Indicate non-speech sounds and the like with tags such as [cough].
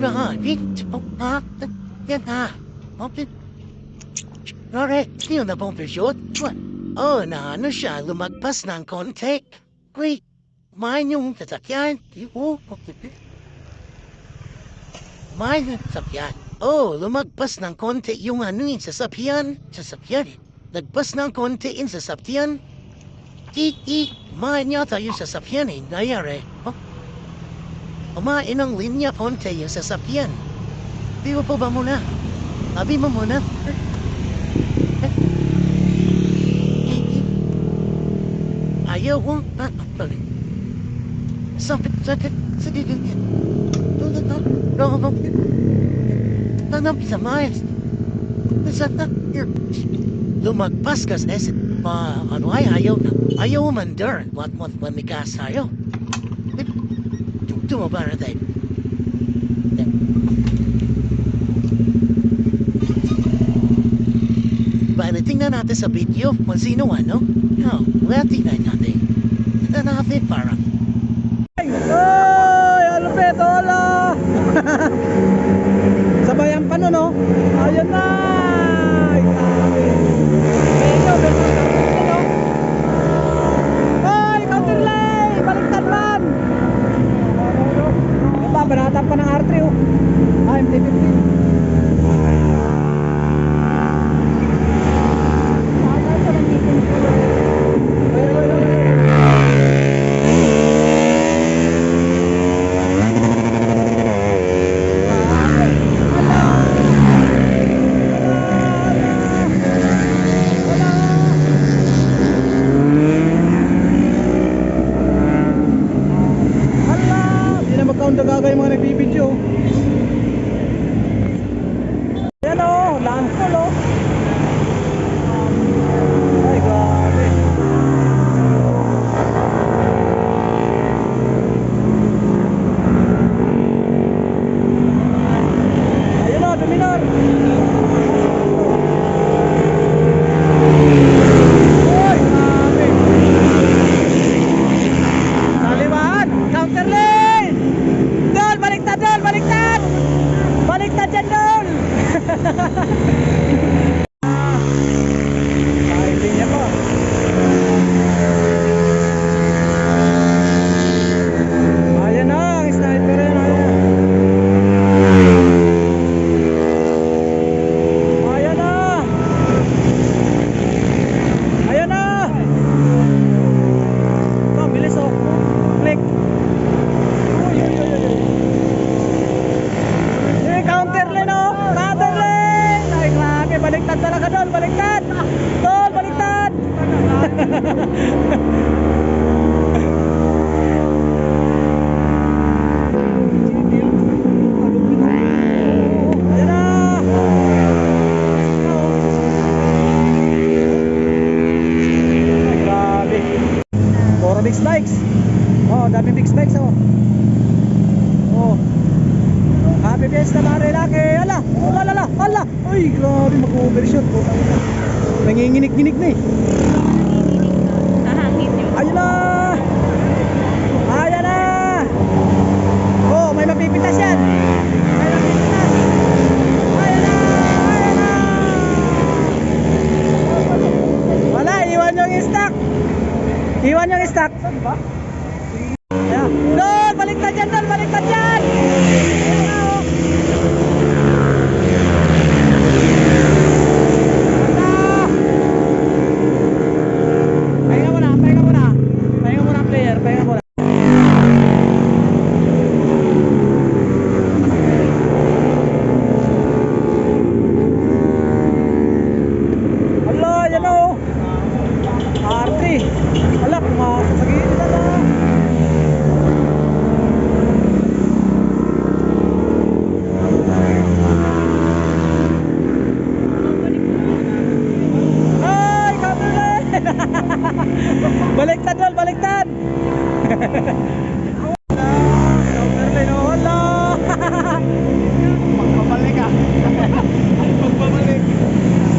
Oh, ha? Yan ha. Okay. Lore, sino na pong presyon? Oh, na ano siya, lumagpas ng konti. Wait, mine yung sasakyan. Oh, okay. Mine yung sasakyan. Oh, lumagpas ng konti yung ano yung sasakyan. Sasakyan eh. Lagpas ng konti yung sasakyan. I, i, mine yata yung sasakyan eh. Nayari. Oh. Kumain ng linya konti yung sasakyan. Mo po ba muna? Sabi mo muna. Ayaw ko. Sakit, sakit, sakit. No, no, no, no, no. Tanong sa mais. Sa na, lumagpas ka sa esit. Pa, ano ay, ayaw na. Ayaw mandar. What, what, what, may gas ayaw. Tumaba na tayo. Bale, tingnan natin sa video kung sino ano. No, well, tingnan natin. Tingnan natin parang. Ay, alupet, hola! [laughs] Sabayan pa nun, no? Ayan na! Ay, grabe. Medyo, medyo, medyo, no? Ay, counting lane! Baliktad man! Yan ba, banatan pa ng R3, oh. Ah, MT-50. Hala! Hindi na mag-count na gagawin mga nagbibideo. Baliktad talaga doon. Baliktad. Doon, baliktad. Big spikes. Oh, dami big spikes oh. Oh. Fiesta mga lalaki. Ala, ala, ala, ala. Ay, grabe mag-overshot po. Nanginginig-ginig na eh. Nahangin yun. Ayun na! Ayan na! Oh, may mapipitas yan. May mapipitas. Ayan na! Ayan na! Wala, iwan yung stock. Iwan yung stock. Saan ba? Ayan. Doon, baliktad yan, doon, baliktad yan! Ayan na, Yeah.